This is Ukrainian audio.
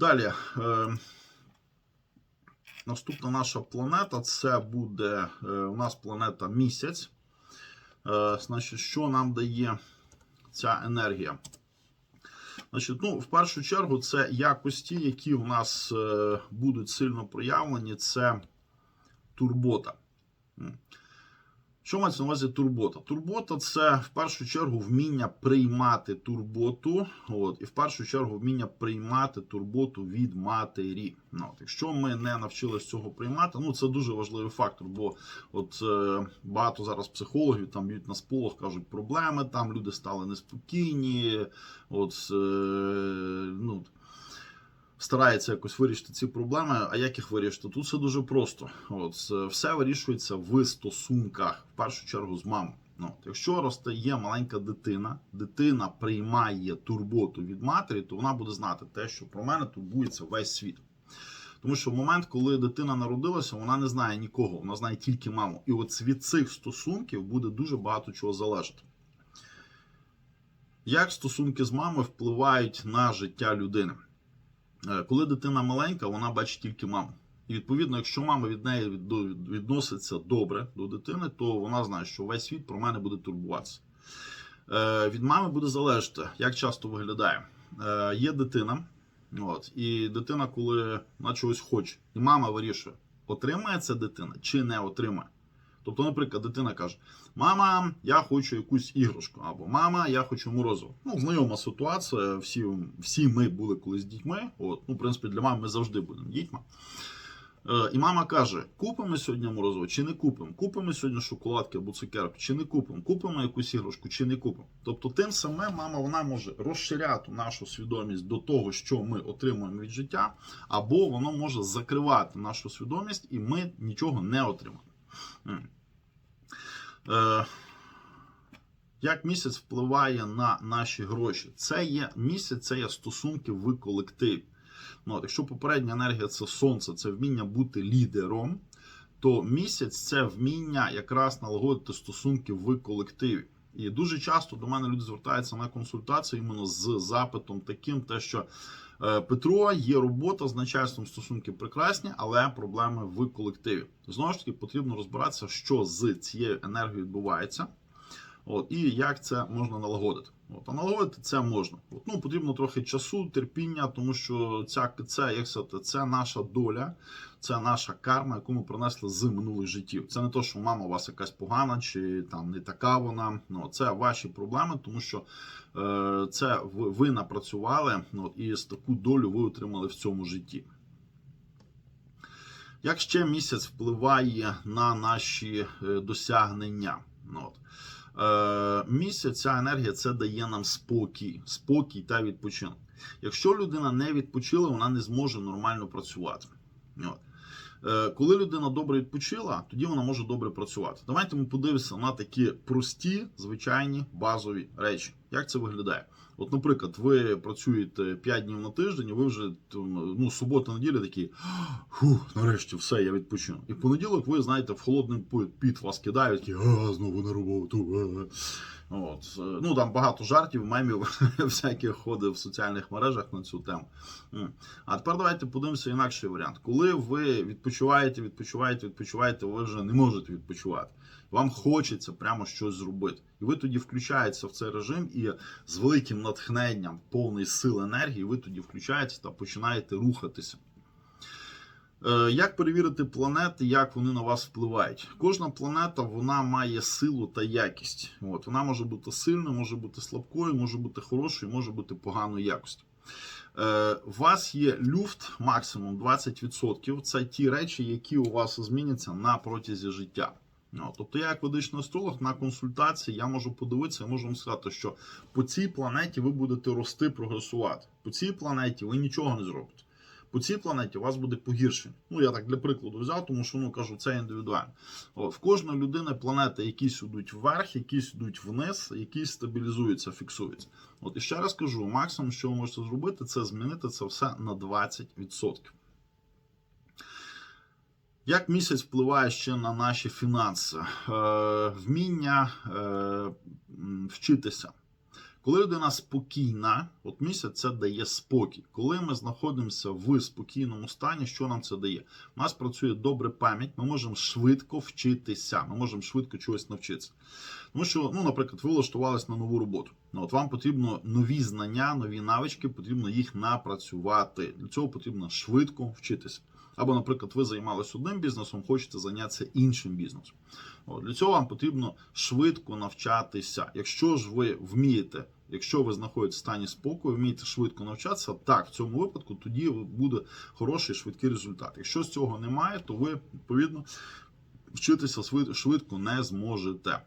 Далі. Е, наступна наша планета це буде е, у нас планета місяць. Е, значить, що нам дає ця енергія? Значить, ну, в першу чергу, це якості, які у нас е, будуть сильно проявлені, це турбота. Що мається на увазі турбота? Турбота це в першу чергу вміння приймати турботу, от, і в першу чергу вміння приймати турботу від матері. Ну, от, якщо ми не навчились цього приймати, ну це дуже важливий фактор, бо от е, багато зараз психологів там б'ють на сполох, кажуть, проблеми там, люди стали неспокійні, от, е, ну, старається якось вирішити ці проблеми. А як їх вирішити? Тут все дуже просто. От все вирішується в стосунках, в першу чергу з мамою. Ну, якщо росте є маленька дитина, дитина приймає турботу від матері, то вона буде знати те, що про мене турбується весь світ. Тому що в момент, коли дитина народилася, вона не знає нікого, вона знає тільки маму. І от від цих стосунків буде дуже багато чого залежати. Як стосунки з мамою впливають на життя людини? Е, Коли дитина маленька, вона бачить тільки маму. І відповідно, якщо мама від неї відноситься добре до дитини, то вона знає, що весь світ про мене буде турбуватися. Е, Від мами буде залежати, як часто виглядає. Е, Є дитина, от, і дитина, коли вона чогось хоче, і мама вирішує, отримає ця дитина чи не отримає. Тобто, наприклад, дитина каже: Мама, я хочу якусь іграшку, або мама, я хочу морозиво. Ну, знайома ситуація. Всі, всі ми були колись дітьми. От, ну, в принципі, для мами ми завжди будемо дітьми. Е, і мама каже: купимо сьогодні морозиво чи не купимо? Купимо сьогодні шоколадки або цукерки, чи не купимо? Купимо якусь іграшку, чи не купимо? Тобто, тим самим мама вона може розширяти нашу свідомість до того, що ми отримуємо від життя, або воно може закривати нашу свідомість, і ми нічого не отримаємо. Е, як місяць впливає на наші гроші? Це є місяць, це є стосунки в колективі. Ну, якщо попередня енергія це сонце, це вміння бути лідером, то місяць це вміння якраз налагодити стосунки в колективі. І дуже часто до мене люди звертаються на консультацію іменно з запитом таким, те, що Петро є робота з начальством стосунки прекрасні, але проблеми в колективі. Знову ж таки, потрібно розбиратися, що з цією енергією відбувається. От, і як це можна налагодити. От, а налагодити це можна. От, ну, потрібно трохи часу, терпіння, тому що ця, це, як сказати, це наша доля, це наша карма, яку ми принесли з минулих життів. Це не то, що мама у вас якась погана, чи там не така вона. Ну, це ваші проблеми, тому що е, це ви, ви напрацювали, ну, і таку долю ви отримали в цьому житті. Як ще місяць впливає на наші е, досягнення? Ну, от. Е, місяць ця енергія це дає нам спокій, спокій та відпочинок. Якщо людина не відпочила, вона не зможе нормально працювати. От. Е, Коли людина добре відпочила, тоді вона може добре працювати. Давайте ми подивимося на такі прості, звичайні базові речі. Як це виглядає? От, наприклад, ви працюєте 5 днів на тиждень, і ви вже ну, субота, неділя такі, фух, нарешті все, я відпочину. І в понеділок ви знаєте, в холодний піт вас кидають, такі, а, знову на роботу. а». От. е, Ну, там багато жартів, мемів, всяких ходить в соціальних мережах на цю тему. А тепер давайте подивимося інакший варіант. Коли ви відпочиваєте, відпочиваєте, відпочиваєте, ви вже не можете відпочивати. Вам хочеться прямо щось зробити. І ви тоді включаєтеся в цей режим і з великим натхненням, повний сил енергії, ви тоді включаєтеся та починаєте рухатися. Е, Як перевірити планети, як вони на вас впливають? Кожна планета вона має силу та якість. От, вона може бути сильною, може бути слабкою, може бути хорошою, може бути поганою якості. Е, У вас є люфт максимум 20%. Це ті речі, які у вас зміняться на протязі життя. Ну, тобто, я як ведичний астролог на консультації я можу подивитися, я можу вам сказати, що по цій планеті ви будете рости, прогресувати. По цій планеті ви нічого не зробите. По цій планеті у вас буде погіршення. Ну, я так для прикладу взяв, тому що ну кажу, це індивідуально. От, в кожної людини планети якісь йдуть вверх, якісь йдуть вниз, якісь стабілізуються, фіксуються. От і ще раз кажу: максимум, що ви можете зробити, це змінити це все на 20%. Як місяць впливає ще на наші фінанси? Е, вміння е, вчитися. Коли людина спокійна, от місяць це дає спокій. Коли ми знаходимося в спокійному стані, що нам це дає? У нас працює добре пам'ять, ми можемо швидко вчитися, ми можемо швидко чогось навчитися. Тому що, ну, наприклад, ви влаштувались на нову роботу. Ну, от вам потрібно нові знання, нові навички, потрібно їх напрацювати. Для цього потрібно швидко вчитися. Або, наприклад, ви займалися одним бізнесом, хочете зайнятися іншим бізнесом. От, для цього вам потрібно швидко навчатися. Якщо ж ви вмієте, якщо ви знаходитесь в стані спокою, вмієте швидко навчатися, так в цьому випадку тоді буде хороший швидкий результат. Якщо з цього немає, то ви відповідно вчитися швидко не зможете.